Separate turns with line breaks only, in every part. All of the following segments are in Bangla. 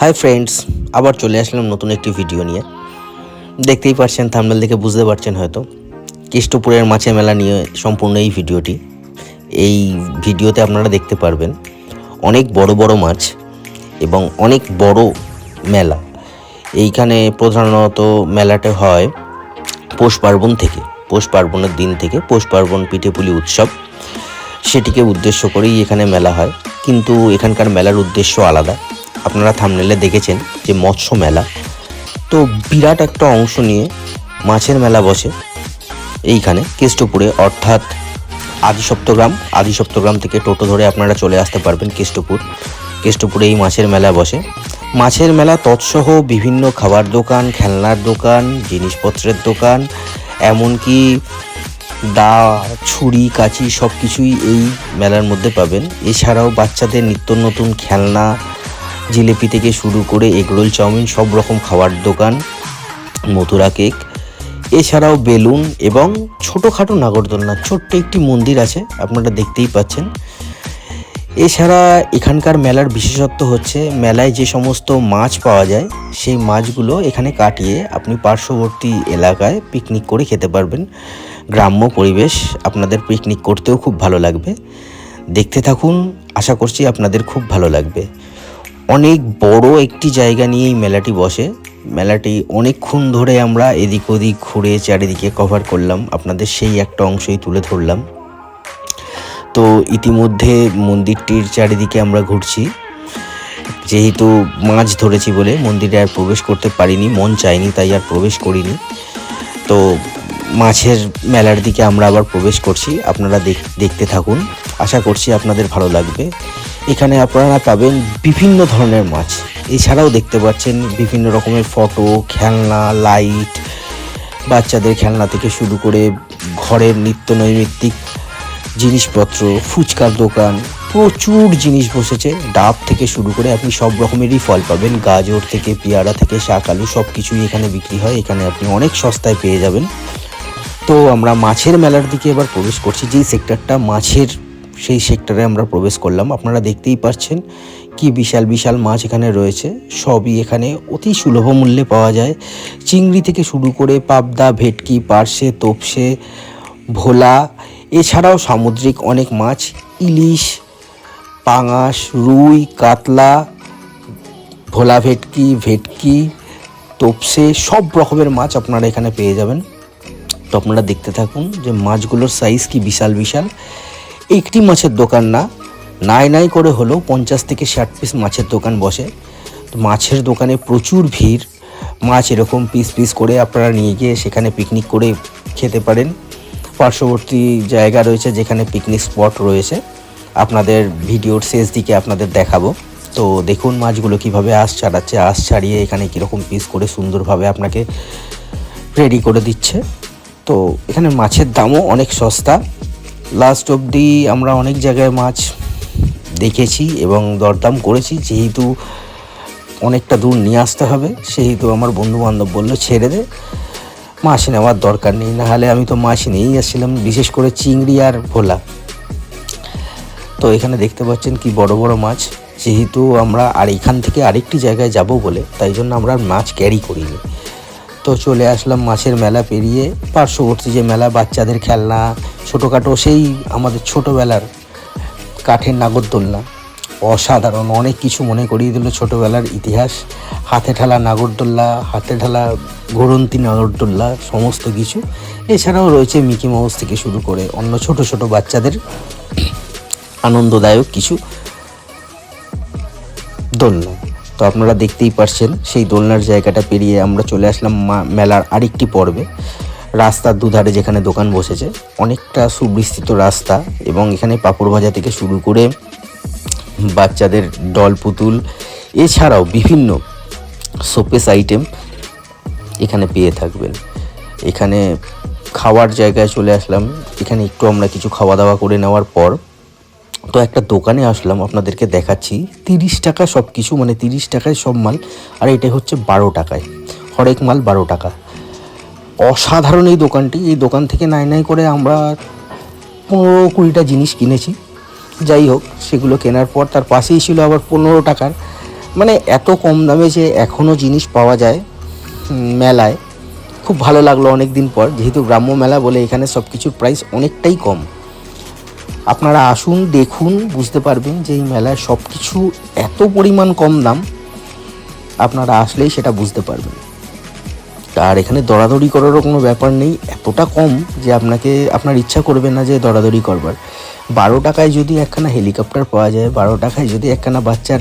হাই ফ্রেন্ডস আবার চলে আসলাম নতুন একটি ভিডিও নিয়ে। দেখতেই পারছেন থামনেল দেখে বুঝতে পারছেন হয়তো কেষ্টপুরের মাছের মেলা নিয়ে সম্পূর্ণ এই ভিডিওটি এই ভিডিওতে আপনারা দেখতে পারবেন, অনেক বড় বড় মাছ এবং অনেক বড় মেলা। এইখানে প্রধানত মেলাটা হয় পৌষ পার্বণ থেকে, পৌষ পার্বণের দিন থেকে পৌষ পার্বণ পিঠেপুলি উৎসব। সেটিকে উদ্দেশ্য করেই এখানে মেলা হয়, কিন্তু এখানকার মেলার উদ্দেশ্য আলাদা। আপনারা থামনেলে দেখেছেন যে মৎস্য মেলা। তো বিরাট একটা অংশ নিয়ে মাছের মেলা বসে। এইখানে কেষ্টপুরে অর্থাৎ আদি সপ্তগ্রাম আদি সপ্তগ্রাম থেকে টোটো ধরে আপনারা চলে আসতে পারবেন কেষ্টপুর। কেষ্টপুরে এই মাছের মেলা বসে। মাছের মেলা তৎসহ বিভিন্ন খাবার দোকান, খেলনার দোকান, জিনিসপত্রের দোকান, এমনকি দা, ছুরি, কাঁচি সব কিছুই এই মেলার মধ্যে পাবেন। এছাড়াও বাচ্চাদের নিত্য নতুন খেলনা জিলিপি থেকে শুরু করে এগরোল চাউমিন, সব রকম খাবার দোকান, মথুরা কেক। এছাড়াও বেলুন এবং ছোটোখাটো নাগরদোলনা, ছোট্ট একটি মন্দির আছে, আপনারা দেখতেই পাচ্ছেন। এছাড়া এখানকার মেলার বিশেষত্ব হচ্ছে, মেলায় যে সমস্ত মাছ পাওয়া যায়, সেই মাছগুলো এখানে কাটিয়ে আপনি পার্শ্ববর্তী এলাকায় পিকনিক করে খেতে পারবেন। গ্রাম্য পরিবেশ, আপনাদের পিকনিক করতেও খুব ভালো লাগবে। দেখতে থাকুন, আশা করছি আপনাদের খুব ভালো লাগবে। অনেক বড় একটি জায়গা নিয়ে এই মেলাটি বসে। মেলাটি অনেকক্ষণ ধরে আমরা এদিক ওদিক ঘুরে চারিদিকে কভার করলাম। আপনাদের সেই একটা অংশই তুলে ধরলাম। তো ইতিমধ্যে মন্দিরটির চারিদিকে আমরা ঘুরছি। যেহেতু মাছ ধরেছি বলে মন্দিরে আর প্রবেশ করতে পারিনি, মন চাইনি, তাই আর প্রবেশ করিনি। তো মাছের মেলার দিকে আমরা আবার প্রবেশ করছি। আপনারা দেখ- দেখতে থাকুন। আশা করছি আপনাদের ভালো লাগবে। এখানে আপনারা পাবেন বিভিন্ন ধরনের মাছ। এছাড়াও দেখতে পাচ্ছেন বিভিন্ন রকমের ফটো, খেলনা, লাইট, বাচ্চাদের খেলনা থেকে শুরু করে ঘরের নিত্য নৈমিত্তিক জিনিসপত্র, ফুচকার দোকান, প্রচুর জিনিস বসেছে। ডাব থেকে শুরু করে আপনি সব রকমেরই ফল পাবেন। গাজর থেকে, পেয়ারা থেকে, শাক, আলু সব কিছুই এখানে বিক্রি হয়। এখানে আপনি অনেক সস্তায় পেয়ে যাবেন। তো আমরা মাছের মেলার দিকে এবার প্রবেশ করছি। যেই সেক্টরটা মাছের সেই সেক্টরে আমরা প্রবেশ করলাম। আপনারা দেখতেই পাচ্ছেন কি বিশাল বিশাল মাছ এখানে রয়েছে। সবই এখানে অতি সুলভ মূল্যে পাওয়া যায়। চিংড়ি থেকে শুরু করে পাবদা, ভেটকি, পার্শে, তোপসে, ভোলা, এছাড়াও সামুদ্রিক অনেক মাছ, ইলিশ, পাঙাশ, রুই, কাতলা, ভোলা ভেটকি ভেটকি, তোপসে, সব রকমের মাছ আপনারা এখানে পেয়ে যাবেন। তো আপনারা দেখতে থাকুন যে মাছগুলোর সাইজ কি বিশাল বিশাল। একটি মাছের দোকান না, নাই নাই করে হলেও পঞ্চাশ থেকে ষাট পিস মাছের দোকান বসে। তো মাছের দোকানে প্রচুর ভিড়। মাছ এরকম পিস পিস করে আপনারা নিয়ে গিয়ে সেখানে পিকনিক করে খেতে পারেন। পার্শ্ববর্তী জায়গা রয়েছে যেখানে পিকনিক স্পট রয়েছে। আপনাদের ভিডিওর শেষ দিকে আপনাদের দেখাবো। তো দেখুন মাছগুলো কীভাবে আঁশ ছাড়াচ্ছে, আঁশ ছাড়িয়ে এখানে কীরকম পিস করে সুন্দরভাবে আপনাকে রেডি করে দিচ্ছে। তো এখানে মাছের দামও অনেক সস্তা। লাস্ট অবধি আমরা অনেক জায়গায় মাছ দেখেছি এবং দরদাম করেছি, যেহেতু অনেকটা দূর নিয়ে আসতে হবে, সেহেতু আমার বন্ধু বান্ধব বলল, ছেড়ে দে মাছ নেওয়ার দরকার নেই। নাহলে আমি তো মাছ নিয়েই আসছিলাম, বিশেষ করে চিংড়ি আর ভোলা। তো এখানে দেখতে পাচ্ছেন কি বড় বড় মাছ, যেহেতু আমরা আর এখান থেকে আরেকটি জায়গায় যাব বলে, তাই জন্য আমরা মাছ ক্যারি করিনি। তো চলে আসলাম মাছের মেলা পেরিয়ে, পার্শ্ববর্তী যে মেলা, বাচ্চাদের খেলনা ছোটোখাটো সেই আমাদের ছোটোবেলার কাঠের নাগরদোলনা। অসাধারণ, অনেক কিছু মনে করিয়ে দিল ছোটোবেলার ইতিহাস। হাতে ঠেলা নাগরদোল্লা হাতে ঠেলা ঘোরন্তি নাগরদোল্লা সমস্ত কিছু। এছাড়াও রয়েছে মিকি মাউস থেকে শুরু করে অন্য ছোট ছোট বাচ্চাদের আনন্দদায়ক কিছু দোলনা। তো আপনারা দেখতেই পারছেন, সেই দোলনার জায়গাটা পেরিয়ে আমরা চলে আসলাম মেলার আরেকটি পর্বে। রাস্তার দুধারে যেখানে দোকান বসেছে, অনেকটা সুবিস্তৃত রাস্তা এবং এখানে পাঁপড় ভাজা থেকে শুরু করে বাচ্চাদের ডল পুতুল, এছাড়াও বিভিন্ন শোপেস আইটেম এখানে পেয়ে থাকবেন। এখানে খাওয়ার জায়গায় চলে আসলাম। এখানে একটু আমরা কিছু খাওয়া দাওয়া করে নেওয়ার পর তো একটা দোকানে আসলাম, আপনাদেরকে দেখাচ্ছি। তিরিশ টাকা সব কিছু মানে তিরিশ টাকায় সব মাল, আর এটা হচ্ছে বারো টাকায়। হরেক মাল বারো টাকা। অসাধারণ এই দোকানটি। এই দোকান থেকে নাই নাই করে আমরা পনেরো কুড়িটা জিনিস কিনেছি। যাই হোক, সেগুলো কেনার পর তার পাশেই ছিল আবার পনেরো টাকার। মানে এত কম দামে যে এখনও জিনিস পাওয়া যায় মেলায়। খুব ভালো লাগল অনেক দিন পর। যেহেতু গ্রাম্য মেলা বলে এখানে সব কিছুর প্রাইস অনেকটাই কম। আপনারা আসুন, দেখুন, বুঝতে পারবেন যে এই মেলায় সব কিছু এত পরিমাণ কম দাম। আপনারা আসলেই সেটা বুঝতে পারবেন। আর এখানে দরাদরি করারও কোনো ব্যাপার নেই। এতটা কম যে আপনাকে, আপনার ইচ্ছা করবে না যে দরাদরি করবার। বারো টাকায় যদি একখানা হেলিকপ্টার পাওয়া যায়, বারো টাকায় যদি একখানা বাচ্চার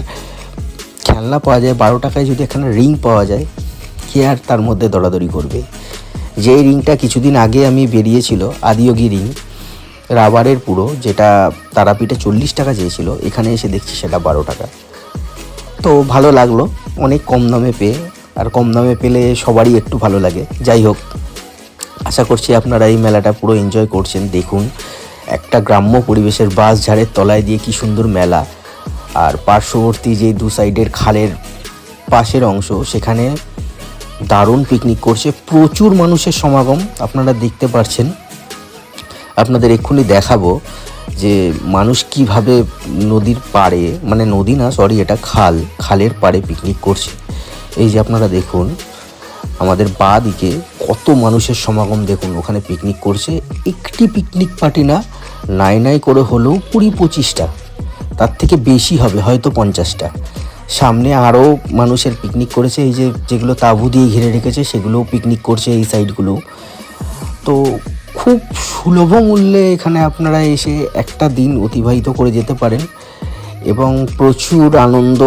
খেলনা পাওয়া যায়, বারো টাকায় যদি একখানা রিং পাওয়া যায়, কে আর তার মধ্যে দরাদরি করবে? যে রিংটা কিছুদিন আগে আমি বেরিয়েছিল, আদিয়োগী রিং, রাবারের পুরো, যেটা তারাপীঠে চল্লিশ টাকা চেয়েছিল, এখানে এসে দেখছি সেটা বারো টাকা। তো ভালো লাগল, অনেক কম দামে পেয়ে। আর কম দামে পেলে সবারই একটু ভালো লাগে। যাই হোক, আশা করছি আপনারা এই মেলাটা পুরো এনজয় করছেন। দেখুন, একটা গ্রাম্য পরিবেশের বাস ঝাড়ের তলায় দিয়ে কি সুন্দর মেলা। আর পার্শ্ববর্তী যে দু সাইডের খালের পাশের অংশ, সেখানে দারুণ পিকনিক করছে। প্রচুর মানুষের সমাগম আপনারা দেখতে পাচ্ছেন আপনাদের এক্ষুনি দেখাবো যে মানুষ কীভাবে নদীর পাড়ে মানে নদী না সরি এটা খাল, খালের পাড়ে পিকনিক করছে। এই যে আপনারা দেখুন, আমাদের বা দিকে কত মানুষের সমাগম দেখুন, ওখানে পিকনিক করছে। একটি পিকনিক পার্টি না, নাই নাই করে হলেও কুড়ি পঁচিশটা। তার থেকে বেশি হবে, হয়তো পঞ্চাশটা। সামনে আরও মানুষের পিকনিক করেছে, এই যে যেগুলো তাঁবু দিয়ে ঘিরে রেখেছে, সেগুলোও পিকনিক করছে এই সাইডগুলো তো খুব সুলভ মূল্যে এখানে আপনারা এসে একটা দিন অতিবাহিত করে যেতে পারেন এবং প্রচুর আনন্দ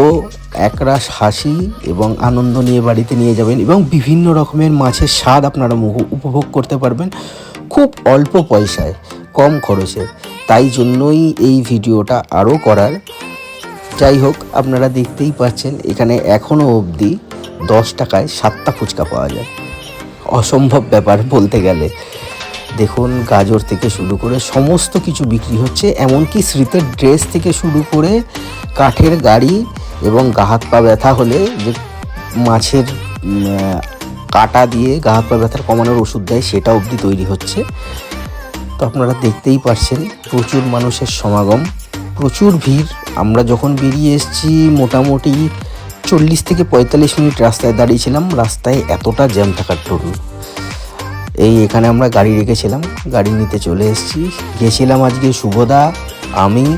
একরাশ হাসি এবং আনন্দ নিয়ে বাড়িতে নিয়ে যাবেন এবং বিভিন্ন রকমের মাছের স্বাদ আপনারা মুহ- উপভোগ করতে পারবেন খুব অল্প পয়সায়, কম খরচে। তাই জন্যই এই ভিডিওটা আরও করার। যাই হোক, আপনারা দেখতেই পাচ্ছেন, এখানে এখনও অবধি দশ টাকায় সাতটা ফুচকা পাওয়া যায়। অসম্ভব ব্যাপার বলতে গেলে। দেখুন, গাজর থেকে শুরু করে সমস্ত কিছু বিক্রি হচ্ছে, এমনকি স্মৃতের ড্রেস থেকে শুরু করে কাঠের গাড়ি এবং গা হাত পা ব্যথা হলে যে মাছের কাটা দিয়ে গা হাত পা ব্যথার কমানোর ওষুধ দেয়, সেটা অবধি তৈরি হচ্ছে। তো আপনারা দেখতেই পারছেন প্রচুর মানুষের সমাগম। প্রচুর ভিড়। আমরা যখন বেরিয়ে এসেছি, মোটামুটি চল্লিশ থেকে পঁয়তাল্লিশ মিনিট রাস্তায় দাঁড়িয়েছিলাম। রাস্তায় এতটা জ্যাম থাকার দরুন। এই এখানে আমরা গাড়ি রেখেছিলাম। গাড়ি নিতে চলে এসেছি। গেছিলাম আজকে শুভদা আমি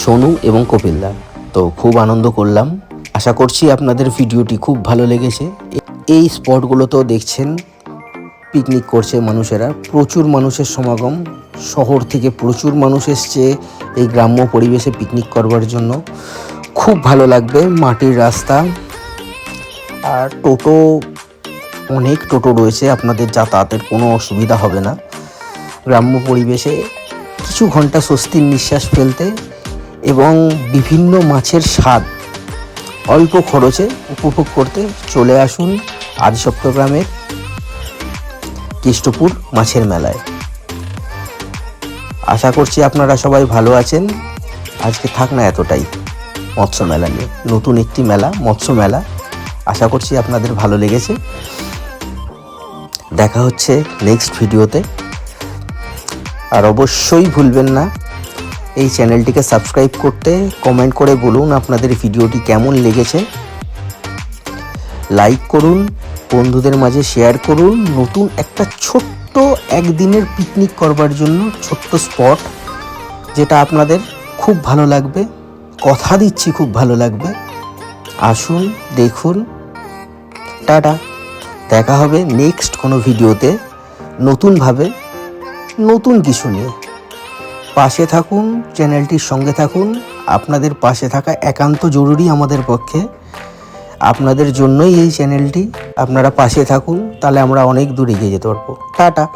সোনু এবং কপিলদা তো খুব আনন্দ করলাম। আশা করছি আপনাদের ভিডিওটি খুব ভালো লেগেছে। এই স্পটগুলোতেও দেখছেন পিকনিক করছে মানুষেরা। প্রচুর মানুষের সমাগম। শহর থেকে প্রচুর মানুষ এসছে এই গ্রাম্য পরিবেশে পিকনিক করবার জন্য। খুব ভালো লাগবে মাটির রাস্তা। আর টোটো, অনেক টোটো রয়েছে। আপনাদের যাতায়াতের কোনো অসুবিধা হবে না। গ্রাম্য পরিবেশে কিছু ঘণ্টা স্বস্তির নিঃশ্বাস ফেলতে এবং বিভিন্ন মাছের স্বাদ। অল্প খরচে উপভোগ করতে চলে আসুন আদি সপ্তগ্রামের কেষ্টপুর মাছের মেলায়। আশা করছি আপনারা সবাই ভালো আছেন। আজকে থাক না এতটাই মৎস্য মেলা নিয়ে। নতুন একটি মেলা, মৎস্য মেলা। আশা করছি আপনাদের ভালো লেগেছে। দেখা হচ্ছে নেক্সট ভিডিওতে আর অবশ্যই ভুলবেন না। এই চ্যানেলটিকে সাবস্ক্রাইব করতে কমেন্ট করে বলুন আপনাদের ভিডিওটি কেমন লেগেছে। লাইক করুন, বন্ধুদের মাঝে শেয়ার করুন, নতুন একটা ছোট্ট একদিনের পিকনিক করবার জন্য ছোট্ট স্পট, যেটা আপনাদের খুব ভালো লাগবে, কথা দিচ্ছি খুব ভালো লাগবে। আসুন, দেখুন, টাটা। দেখা হবে নেক্সট কোনো ভিডিওতে নতুনভাবে, নতুন কিছু নিয়ে। পাশে থাকুন, চ্যানেলটির সঙ্গে থাকুন। আপনাদের পাশে থাকা একান্ত জরুরি আমাদের পক্ষে। আপনাদের জন্যই এই চ্যানেলটি। আপনারা পাশে থাকুন, তাহলে আমরা অনেক দূর এগিয়ে যেতে পারব। টাটা।